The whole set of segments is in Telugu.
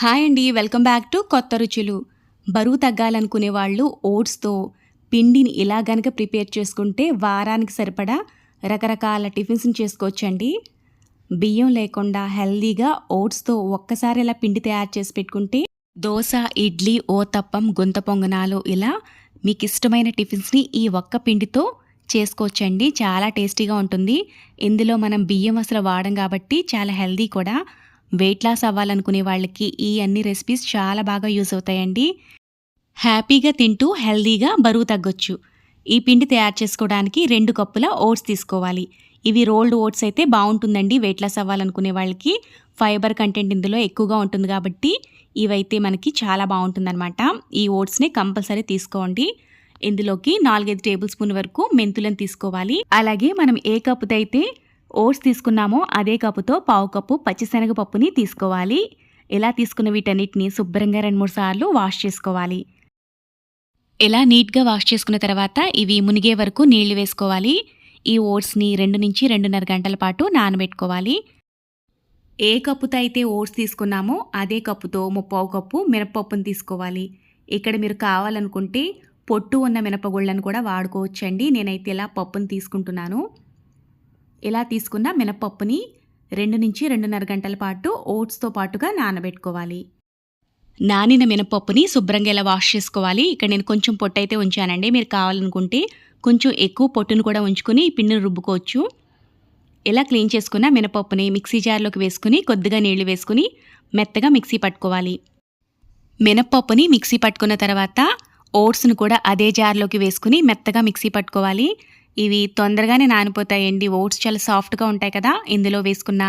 హాయ్ అండి వెల్కమ్ బ్యాక్ టు కొత్త రుచులు. బరువు తగ్గాలనుకునే వాళ్ళు ఓట్స్తో పిండిని ఇలా గనక ప్రిపేర్ చేసుకుంటే వారానికి సరిపడా రకరకాల టిఫిన్స్ని చేసుకోవచ్చండి. బియ్యం లేకుండా హెల్దీగా ఓట్స్తో ఒక్కసారి ఇలా పిండి తయారు చేసి పెట్టుకుంటే దోశ ఇడ్లీ ఓతప్పం గుంత పొంగనాలు ఇలా మీకు ఇష్టమైన టిఫిన్స్ని ఈ ఒక్క పిండితో చేసుకోవచ్చండి. చాలా టేస్టీగా ఉంటుంది. ఇందులో మనం బియ్యం అసలు వాడం కాబట్టి చాలా హెల్దీ కూడా. వెయిట్ లాస్ అవ్వాలనుకునే వాళ్ళకి ఈ అన్ని రెసిపీస్ చాలా బాగా యూజ్ అవుతాయండి. హ్యాపీగా తింటూ హెల్దీగా బరువు తగ్గొచ్చు. ఈ పిండి తయారు చేసుకోవడానికి రెండు కప్పుల ఓట్స్ తీసుకోవాలి. ఇవి రోల్డ్ ఓట్స్ అయితే బాగుంటుందండి వెయిట్ లాస్ అవ్వాలనుకునే వాళ్ళకి. ఫైబర్ కంటెంట్ ఇందులో ఎక్కువగా ఉంటుంది కాబట్టి ఇవైతే మనకి చాలా బాగుంటుందన్నమాట. ఈ ఓట్స్ని కంపల్సరీ తీసుకోండి. ఇందులోకి నాలుగైదు టేబుల్ స్పూన్ వరకు మెంతులను తీసుకోవాలి. అలాగే మనం ఏ కప్పుతో అయితే ఓట్స్ తీసుకున్నామో అదే కప్పుతో పావు కప్పు పచ్చిశనగపప్పుని తీసుకోవాలి. ఇలా తీసుకున్న వీటన్నిటిని శుభ్రంగా రెండు మూడు సార్లు వాష్ చేసుకోవాలి. ఇలా నీట్గా వాష్ చేసుకున్న తర్వాత ఇవి మునిగే వరకు నీళ్ళు వేసుకోవాలి. ఈ ఓట్స్ని రెండు నుంచి రెండున్నర గంటల పాటు నానబెట్టుకోవాలి. ఏ కప్పుతో అయితే ఓట్స్ తీసుకున్నామో అదే కప్పుతో ముప్పావు కప్పు మినపప్పును తీసుకోవాలి. ఇక్కడ మీరు కావాలనుకుంటే పొట్టు ఉన్న మినపగుళ్ళను కూడా వాడుకోవచ్చండి. నేనైతే ఇలా పప్పును తీసుకుంటున్నాను. ఇలా తీసుకున్న మినపప్పుని రెండు నుంచి రెండున్నర గంటల పాటు ఓట్స్తో పాటుగా నానబెట్టుకోవాలి. నానిన మినపప్పుని శుభ్రంగా ఇలా వాష్ చేసుకోవాలి. ఇక్కడ నేను కొంచెం పొట్టు అయితే ఉంచానండి. మీరు కావాలనుకుంటే కొంచెం ఎక్కువ పొట్టును కూడా ఉంచుకుని పిండిని రుబ్బుకోవచ్చు. ఇలా క్లీన్ చేసుకున్న మినపప్పుని మిక్సీ జార్లోకి వేసుకుని కొద్దిగా నీళ్ళు వేసుకుని మెత్తగా మిక్సీ పట్టుకోవాలి. మినపప్పుని మిక్సీ పట్టుకున్న తర్వాత ఓట్స్ను కూడా అదే జార్లోకి వేసుకుని మెత్తగా మిక్సీ పట్టుకోవాలి. ఇవి తొందరగానే నానిపోతాయండి. ఓట్స్ చాలా సాఫ్ట్గా ఉంటాయి కదా. ఇందులో వేసుకున్న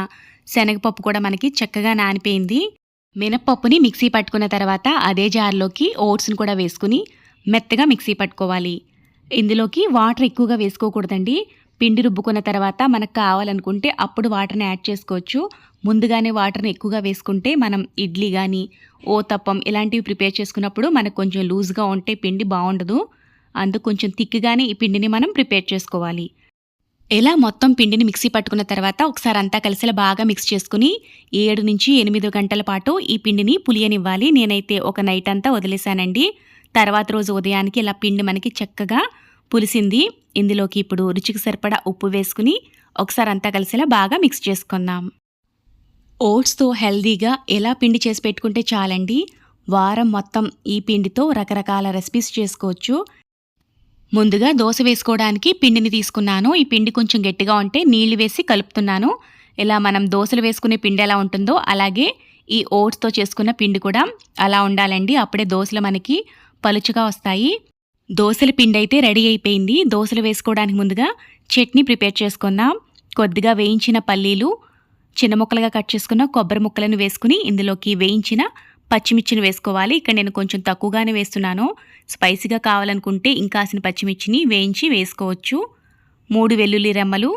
శనగపప్పు కూడా మనకి చక్కగా నానిపోయింది. మినప్పప్పుని మిక్సీ పట్టుకున్న తర్వాత అదే జార్లోకి ఓట్స్ని కూడా వేసుకుని మెత్తగా మిక్సీ పట్టుకోవాలి. ఇందులోకి వాటర్ ఎక్కువగా వేసుకోకూడదండి. పిండి రుబ్బుకున్న తర్వాత మనకు కావాలనుకుంటే అప్పుడు వాటర్ని యాడ్ చేసుకోవచ్చు. ముందుగానే వాటర్ని ఎక్కువగా వేసుకుంటే మనం ఇడ్లీ కానీ ఓతప్పం ఇలాంటివి ప్రిపేర్ చేసుకున్నప్పుడు మనకు కొంచెం లూజ్గా ఉంటే పిండి బాగుండదు. అందుకు కొంచెం తిక్కుగానే ఈ పిండిని మనం ప్రిపేర్ చేసుకోవాలి. ఎలా మొత్తం పిండిని మిక్సీ పట్టుకున్న తర్వాత ఒకసారి అంతా కలిసేలా బాగా మిక్స్ చేసుకుని ఏడు నుంచి ఎనిమిది గంటల పాటు ఈ పిండిని పులియనివ్వాలి. నేనైతే ఒక నైట్ అంతా వదిలేశానండి. తర్వాత రోజు ఉదయానికి ఇలా పిండి మనకి చక్కగా పులిసింది. ఇందులోకి ఇప్పుడు రుచికి సరిపడా ఉప్పు వేసుకుని ఒకసారి అంతా కలిసేలా బాగా మిక్స్ చేసుకుందాం ఓట్స్తో హెల్దీగా ఎలా పిండి చేసి పెట్టుకుంటే చాలండి? వారం మొత్తం ఈ పిండితో రకరకాల రెసిపీస్ చేసుకోవచ్చు. ముందుగా దోశ వేసుకోవడానికి పిండిని తీసుకున్నాను. ఈ పిండి కొంచెం గట్టిగా ఉంటే నీళ్ళు వేసి కలుపుతున్నాను. ఇలా మనం దోశలు వేసుకునే పిండి ఎలా ఉంటుందో అలాగే ఈ ఓట్స్తో చేసుకున్న పిండి కూడా అలా ఉండాలండి. అప్పుడే దోశలు మనకి పలుచుగా వస్తాయి. దోశల పిండి అయితే రెడీ అయిపోయింది. దోశలు వేసుకోవడానికి ముందుగా చట్నీ ప్రిపేర్ చేసుకుందాం. కొద్దిగా వేయించిన పల్లీలు చిన్న ముక్కలుగా కట్ చేసుకున్న కొబ్బరి ముక్కలను వేసుకుని ఇందులోకి వేయించిన పచ్చిమిర్చిని వేసుకోవాలి. ఇక్కడ నేను కొంచెం తక్కువగానే వేస్తున్నాను. స్పైసీగా కావాలనుకుంటే ఇంకాసిన పచ్చిమిర్చిని వేయించి వేసుకోవచ్చు. మూడు వెల్లుల్లి రెమ్మలు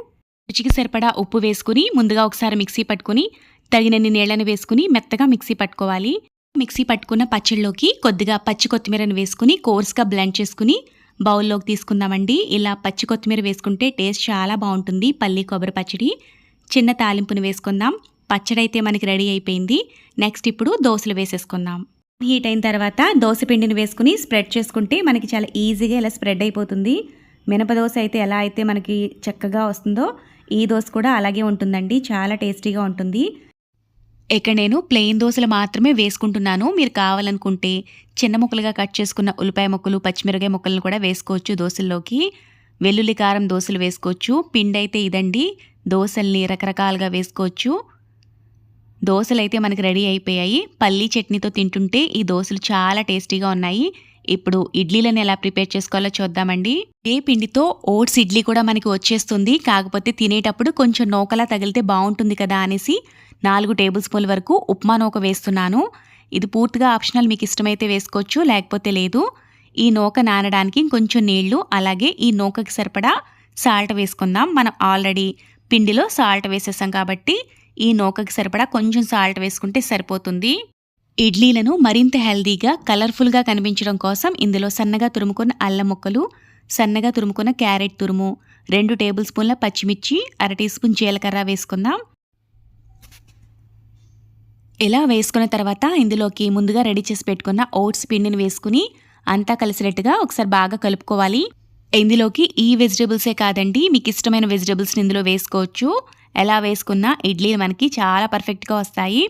రుచికి సరిపడా ఉప్పు వేసుకుని ముందుగా ఒకసారి మిక్సీ పట్టుకుని తగినన్ని నీళ్ళను వేసుకుని మెత్తగా మిక్సీ పట్టుకోవాలి. మిక్సీ పట్టుకున్న పచ్చళ్ళలోకి కొద్దిగా పచ్చి కొత్తిమీరను వేసుకుని కోర్స్గా బ్లెండ్ చేసుకుని బౌల్లోకి తీసుకుందామండి. ఇలా పచ్చి కొత్తిమీర వేసుకుంటే టేస్ట్ చాలా బాగుంటుంది. పల్లి కొబ్బరి పచ్చడి చిన్న తాలింపుని వేసుకుందాం. పచ్చడి అయితే మనకి రెడీ అయిపోయింది. నెక్స్ట్ ఇప్పుడు దోశలు వేసేసుకుందాం. హీట్ అయిన తర్వాత దోశ పిండిని వేసుకుని స్ప్రెడ్ చేసుకుంటే మనకి చాలా ఈజీగా ఇలా స్ప్రెడ్ అయిపోతుంది. మినప దోశ అయితే ఎలా అయితే మనకి చక్కగా వస్తుందో ఈ దోశ కూడా అలాగే ఉంటుందండి. చాలా టేస్టీగా ఉంటుంది. ఇక్కడ నేను ప్లెయిన్ దోశలు మాత్రమే వేసుకుంటున్నాను. మీరు కావాలనుకుంటే చిన్న ముక్కలుగా కట్ చేసుకున్న ఉల్లిపాయ ముక్కలు పచ్చిమిరకాయ ముక్కలను కూడా వేసుకోవచ్చు దోశల్లోకి. వెల్లుల్లి కారం దోశలు వేసుకోవచ్చు. పిండి అయితే ఇదండి. దోశల్ని రకరకాలుగా వేసుకోవచ్చు. దోశలు అయితే మనకి రెడీ అయిపోయాయి. పల్లీ చట్నీతో తింటుంటే ఈ దోశలు చాలా టేస్టీగా ఉన్నాయి. ఇప్పుడు ఇడ్లీలను ఎలా ప్రిపేర్ చేసుకోవాలో చూద్దామండి. ఏ పిండితో ఓట్స్ ఇడ్లీ కూడా మనకి వచ్చేస్తుంది. కాకపోతే తినేటప్పుడు కొంచెం నూకలా తగిలితే బాగుంటుంది కదా అనేసి నాలుగు టేబుల్ స్పూన్ల వరకు ఉప్మా నూక వేస్తున్నాను. ఇది పూర్తిగా ఆప్షనల్ మీకు ఇష్టమైతే వేసుకోవచ్చు లేకపోతే లేదు. ఈ నూక నానడానికి కొంచెం నీళ్ళు అలాగే ఈ నూకకి సరిపడా సాల్ట్ వేసుకుందాం. మనం ఆల్రెడీ పిండిలో సాల్ట్ వేసేసాం కాబట్టి ఈ నూకకి సరిపడా కొంచెం సాల్ట్ వేసుకుంటే సరిపోతుంది. ఇడ్లీలను మరింత హెల్దీగా కలర్ఫుల్గా కనిపించడం కోసం ఇందులో సన్నగా తురుముకున్న అల్లం ముక్కలు సన్నగా తురుముకున్న క్యారెట్ తురుము రెండు టేబుల్ స్పూన్ల పచ్చిమిర్చి అర టీ స్పూన్ జీలకర్ర వేసుకుందాం. ఇలా వేసుకున్న తర్వాత ఇందులోకి ముందుగా రెడీ చేసి పెట్టుకున్న ఓట్స్ పిండిని వేసుకుని అంతా కలిసినట్టుగా ఒకసారి బాగా కలుపుకోవాలి. ఇందులోకి ఈ వెజిటేబుల్సే కాదండి మీకు ఇష్టమైన వెజిటేబుల్స్ని ఇందులో వేసుకోవచ్చు. ఎలా వేసుకున్నా ఇడ్లీలు మనకి చాలా పర్ఫెక్ట్గా వస్తాయి.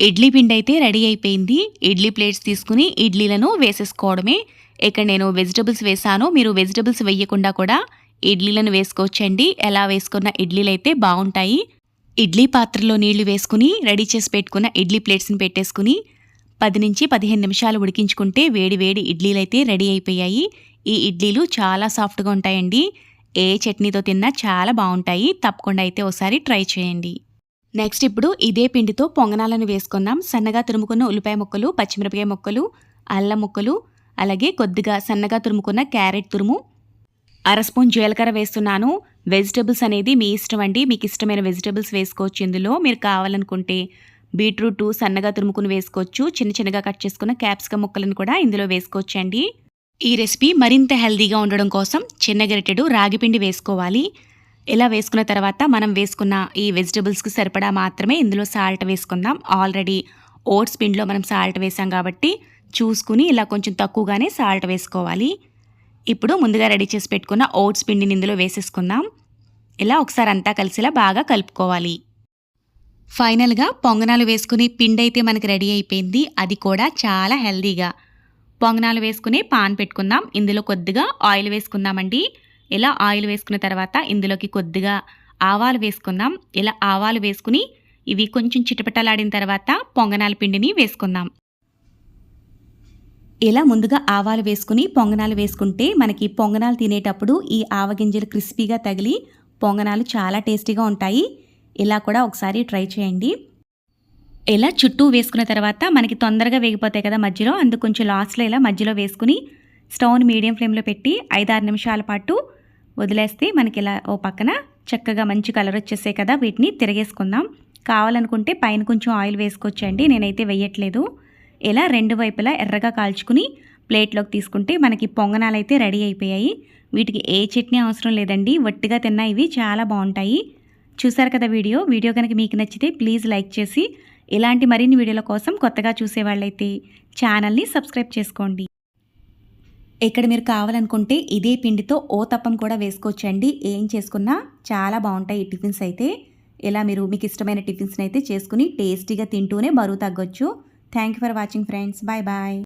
ఇడ్లీ పిండి అయితే రెడీ అయిపోయింది. ఇడ్లీ ప్లేట్స్ తీసుకుని ఇడ్లీలను వేసేసుకోవడమే. ఇక్కడ నేను వెజిటబుల్స్ వేసాను. మీరు వెజిటబుల్స్ వేయకుండా కూడా ఇడ్లీలను వేసుకోవచ్చండి. ఎలా వేసుకున్న ఇడ్లీలు అయితే బాగుంటాయి. ఇడ్లీ పాత్రలో నీళ్ళు వేసుకుని రెడీ చేసి పెట్టుకున్న ఇడ్లీ ప్లేట్స్ని పెట్టేసుకుని పది నుంచి పదిహేను నిమిషాలు ఉడికించుకుంటే వేడి వేడి ఇడ్లీలు అయితే రెడీ అయిపోయాయి. ఈ ఇడ్లీలు చాలా సాఫ్ట్గా ఉంటాయండి. ఏ చట్నీతో తిన్నా చాలా బాగుంటాయి. తప్పకుండా అయితే ఒకసారి ట్రై చేయండి. నెక్స్ట్ ఇప్పుడు ఇదే పిండితో పొంగనాలను వేసుకుందాం. సన్నగా తురుముకున్న ఉల్లిపాయ ముక్కలు పచ్చిమిరపకాయ ముక్కలు అల్లం ముక్కలు అలాగే కొద్దిగా సన్నగా తురుముకున్న క్యారెట్ తురుము. అర స్పూన్ జీలకర్ర వేస్తున్నాను. వెజిటబుల్స్ అనేది మీ ఇష్టం అండి. మీకు ఇష్టమైన వెజిటబుల్స్ వేసుకోవచ్చు ఇందులో. మీరు కావాలనుకుంటే బీట్రూట్ సన్నగా తురుముకుని వేసుకోవచ్చు. చిన్న చిన్నగా కట్ చేసుకున్న క్యాప్సికమ్ ముక్కలను కూడా ఇందులో వేసుకోవచ్చు అండి ఈ రెసిపీ మరింత హెల్దీగా ఉండడం కోసం చిన్న గరిటెడు రాగిపిండి వేసుకోవాలి. ఇలా వేసుకున్న తర్వాత మనం వేసుకున్న ఈ వెజిటబుల్స్కి సరిపడా మాత్రమే ఇందులో సాల్ట్ వేసుకుందాం. ఆల్రెడీ ఓట్స్ పిండిలో మనం సాల్ట్ వేసాం కాబట్టి చూసుకుని ఇలా కొంచెం తక్కువగానే సాల్ట్ వేసుకోవాలి. ఇప్పుడు ముందుగా రెడీ చేసి పెట్టుకున్న ఓట్స్ పిండిని ఇందులో వేసేసుకుందాం. ఇలా ఒకసారి అంతా కలిసిలా బాగా కలుపుకోవాలి. ఫైనల్గా పొంగనాలు వేసుకుని పిండి అయితే మనకి రెడీ అయిపోయింది. అది కూడా చాలా హెల్దీగా. పొంగనాలు వేసుకుని పాన్ పెట్టుకుందాం. ఇందులో కొద్దిగా ఆయిల్ వేసుకుందామండి. ఇలా ఆయిల్ వేసుకున్న తర్వాత ఇందులోకి కొద్దిగా ఆవాలు వేసుకుందాం. ఇలా ఆవాలు వేసుకుని ఇవి కొంచెం చిటపటలాడిన తర్వాత పొంగనాల పిండిని వేసుకుందాం. ఇలా ముందుగా ఆవాలు వేసుకుని పొంగనాలు వేసుకుంటే మనకి పొంగనాలు తినేటప్పుడు ఈ ఆవగింజలు క్రిస్పీగా తగిలి పొంగనాలు చాలా టేస్టీగా ఉంటాయి. ఇలా కూడా ఒకసారి ట్రై చేయండి. ఇలా చుట్టూ వేసుకున్న తర్వాత మనకి తొందరగా వేగిపోతాయి కదా మధ్యలో. అందుకు కొంచెం లాస్ట్లో ఇలా మధ్యలో వేసుకుని స్టవ్ని మీడియం ఫ్లేమ్లో పెట్టి ఐదారు నిమిషాల పాటు వదిలేస్తే మనకి ఇలా ఓ పక్కన చక్కగా మంచి కలర్ వచ్చేసాయి కదా. వీటిని తిరగేసుకుందాం. కావాలనుకుంటే పైన కొంచెం ఆయిల్ వేసుకోవచ్చండి. నేనైతే వేయట్లేదు. ఇలా రెండు వైపులా ఎర్రగా కాల్చుకుని ప్లేట్లోకి తీసుకుంటే మనకి పొంగనాలు అయితే రెడీ అయిపోయాయి. వీటికి ఏ చట్నీ అవసరం లేదండి. వట్టిగా తిన్నా ఇవి చాలా బాగుంటాయి. చూసారు కదా వీడియో? వీడియో కనుక మీకు నచ్చితే ప్లీజ్ లైక్ చేసి ఇలాంటి మరిన్ని వీడియోల కోసం కొత్తగా చూసేవాళ్ళైతే ఛానల్ని సబ్స్క్రైబ్ చేసుకోండి. ఇక్కడ మీరు కావాలనుకుంటే ఇదే పిండితో ఓ తప్పం కూడా వేసుకోవచ్చండి. ఏం చేసుకున్నా చాలా బాగుంటాయి ఈ టిఫిన్స్ అయితే. ఇలా మీరు మీకు ఇష్టమైన టిఫిన్స్ని అయితే చేసుకుని టేస్టీగా తింటూనే బరువు తగ్గొచ్చు. Thank you for watching friends. Bye bye.